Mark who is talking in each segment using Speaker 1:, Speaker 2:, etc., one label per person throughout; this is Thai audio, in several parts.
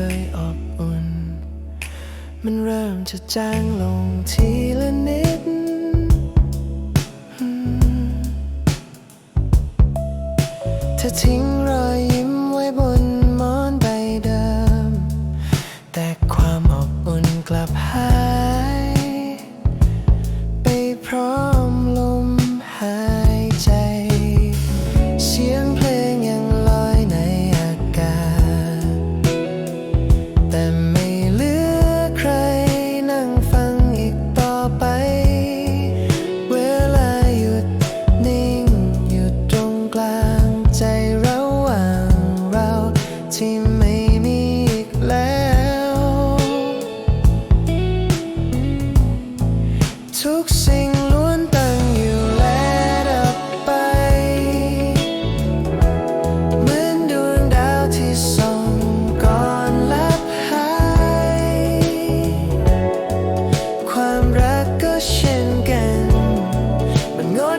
Speaker 1: คยอบอุ่น มันเริ่มจะจางลงทีละนิด ถ้าทิ้ง แ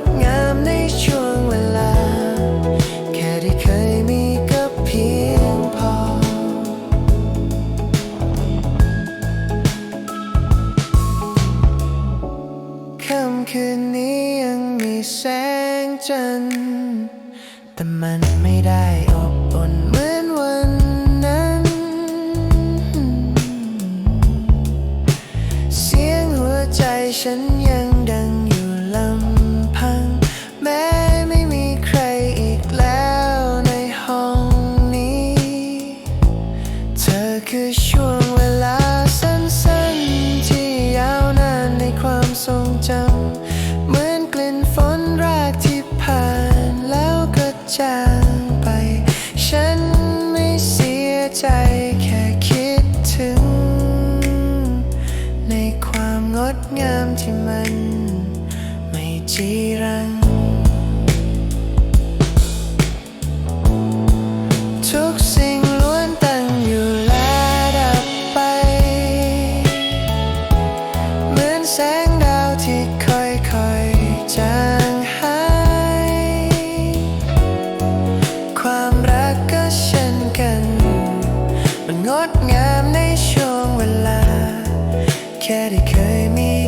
Speaker 1: ดงามในช่วงเวลา แค่ที่เคยมีก็เพียงพอ ค่ำคืนนี้ยังมีแสงจันทร์แต่มันไม่ได้อบอุ่นเหมือนวัน งจำ เหมือนกลิ่นฝนแรกที่ผ่านแล้วก็จางไป ฉันไม่เสียใจแค่คิดถึง ในความงดงามที่มัน ไม่จีรัง ทุกสิ่งล้วนตั้งอยู่และดับไป เหมือนแสง Play me